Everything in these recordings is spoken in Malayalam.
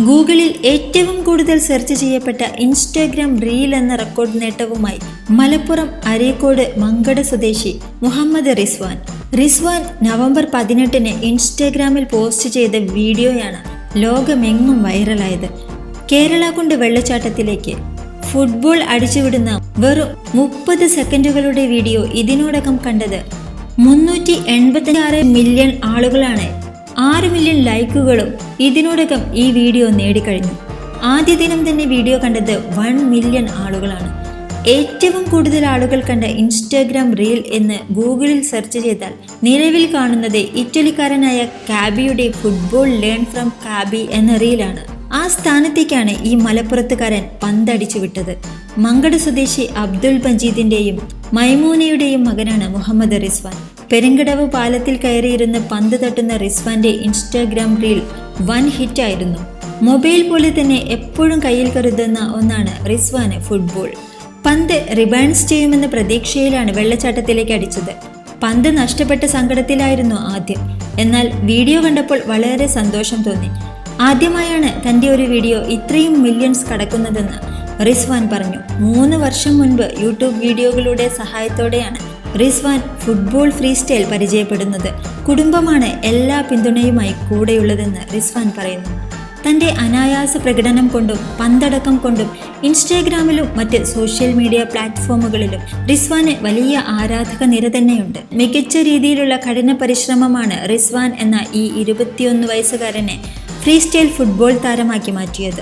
ഗൂഗിളിൽ ഏറ്റവും കൂടുതൽ സെർച്ച് ചെയ്യപ്പെട്ട ഇൻസ്റ്റാഗ്രാം റീൽ എന്ന റെക്കോർഡ് നേട്ടവുമായി മലപ്പുറം അരീക്കോട് മങ്കട സ്വദേശി മുഹമ്മദ് റിസ്വാൻ. റിസ്വാൻ നവംബർ പതിനെട്ടിന് ഇൻസ്റ്റാഗ്രാമിൽ പോസ്റ്റ് ചെയ്ത വീഡിയോയാണ് ലോകമെങ്ങും വൈറലായത്. കേരള കൊണ്ട് വെള്ളച്ചാട്ടത്തിലേക്ക് ഫുട്ബോൾ അടിച്ചുവിടുന്ന വെറും മുപ്പത് സെക്കൻഡുകളുടെ വീഡിയോ ഇതിനോടകം കണ്ടത് മുന്നൂറ്റി എൺപത്തി മില്യൺ ആളുകളാണ്. ആറ് മില്യൺ ലൈക്കുകളും ഇതിനോടകം ഈ വീഡിയോ നേടിക്കഴിഞ്ഞു. ആദ്യ ദിനം തന്നെ വീഡിയോ കണ്ടത് വൺ മില്യൺ ആളുകളാണ്. ഏറ്റവും കൂടുതൽ ആളുകൾ കണ്ട ഇൻസ്റ്റാഗ്രാം റീൽ എന്ന് ഗൂഗിളിൽ സെർച്ച് ചെയ്താൽ നിലവിൽ കാണുന്നത് ഇറ്റലിക്കാരനായ കാബിയുടെ ഫുട്ബോൾ ലേൺ ഫ്രം കാബി എന്ന റീലാണ്. ആ സ്ഥാനത്തേക്കാണ് ഈ മലപ്പുറത്തുകാരൻ പന്തടിച്ചു വിട്ടത് മങ്കട സ്വദേശി അബ്ദുൾ മജീദിന്റെയും മൈമൂനയുടെയും മകനാണ് മുഹമ്മദ് റിസ്വാൻ. പെരുങ്കടവ് പാലത്തിൽ കയറിയിരുന്ന് പന്ത് തട്ടുന്ന റിസ്വാന്റെ ഇൻസ്റ്റാഗ്രാം റീൽ വൻ ഹിറ്റായിരുന്നു. മൊബൈൽ പോലെ തന്നെ എപ്പോഴും കയ്യിൽ കരുതുന്ന ഒന്നാണ് റിസ്വാന് ഫുട്ബോൾ. പന്ത് റിബാൻസ് ചെയ്യുമെന്ന പ്രതീക്ഷയിലാണ് വെള്ളച്ചാട്ടത്തിലേക്ക് അടിച്ചത്. പന്ത് നഷ്ടപ്പെട്ട സങ്കടത്തിലായിരുന്നു ആദ്യം. എന്നാൽ വീഡിയോ കണ്ടപ്പോൾ വളരെ സന്തോഷം തോന്നി. ആദ്യമായാണ് തന്റെ ഒരു വീഡിയോ ഇത്രയും മില്യൺസ് കടക്കുന്നതെന്ന് റിസ്വാൻ പറഞ്ഞു. മൂന്ന് വർഷം മുൻപ് യൂട്യൂബ് വീഡിയോകളുടെ സഹായത്തോടെയാണ് റിസ്വാൻ ഫുട്ബോൾ ഫ്രീ സ്റ്റൈൽ പരിചയപ്പെടുന്നത്. കുടുംബമാണ് എല്ലാ പിന്തുണയുമായി കൂടെയുള്ളതെന്ന് റിസ്വാൻ പറയുന്നു. തന്റെ അനായാസ പ്രകടനം കൊണ്ടും പന്തടക്കം കൊണ്ടും ഇൻസ്റ്റാഗ്രാമിലും മറ്റ് സോഷ്യൽ മീഡിയ പ്ലാറ്റ്ഫോമുകളിലും റിസ്വാന് വലിയ ആരാധക നിര തന്നെയുണ്ട്. മികച്ച രീതിയിലുള്ള കഠിന പരിശ്രമമാണ് റിസ്വാൻ എന്ന ഈ ഇരുപത്തിയൊന്ന് വയസ്സുകാരനെ ഫ്രീ സ്റ്റൈൽ ഫുട്ബോൾ താരമാക്കി മാറ്റിയത്.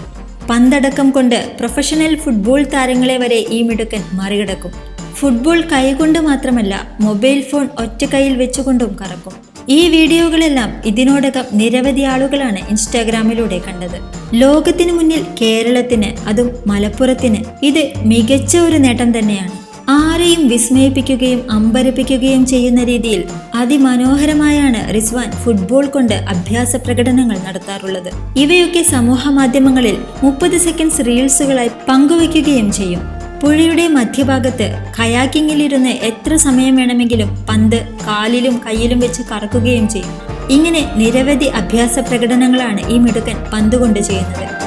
പന്തടക്കം കൊണ്ട് പ്രൊഫഷണൽ ഫുട്ബോൾ താരങ്ങളെ വരെ ഈ മിടുക്കൻ മറികടക്കും. ഫുട്ബോൾ കൈകൊണ്ട് മാത്രമല്ല മൊബൈൽ ഫോൺ ഒറ്റ കൈയിൽ വെച്ചുകൊണ്ടും കറക്കും. ഈ വീഡിയോകളെല്ലാം ഇതിനോടകം നിരവധി ആളുകളാണ് ഇൻസ്റ്റാഗ്രാമിലൂടെ കണ്ടത്. ലോകത്തിനു മുന്നിൽ കേരളത്തിന് അതും മലപ്പുറത്തിന് ഇത് മികച്ച ഒരു നേട്ടം തന്നെയാണ്. ആരെയും വിസ്മയിപ്പിക്കുകയും അമ്പരപ്പിക്കുകയും ചെയ്യുന്ന രീതിയിൽ അതിമനോഹരമായാണ് റിസ്വാൻ ഫുട്ബോൾ കൊണ്ട് അഭ്യാസ പ്രകടനങ്ങൾ നടത്താറുള്ളത്. ഇവയൊക്കെ സമൂഹ മാധ്യമങ്ങളിൽ മുപ്പത് സെക്കൻഡ്സ് റീൽസുകളായി പങ്കുവയ്ക്കുകയും ചെയ്യും. പുഴയുടെ മധ്യഭാഗത്ത് കയാക്കിങ്ങിലിരുന്ന് എത്ര സമയം വേണമെങ്കിലും പന്ത് കാലിലും കയ്യിലും വെച്ച് കറക്കുകയും ചെയ്യും. ഇങ്ങനെ നിരവധി അഭ്യാസ പ്രകടനങ്ങളാണ് ഈ മിടുക്കൻ പന്തുകൊണ്ട് ചെയ്യുന്നത്.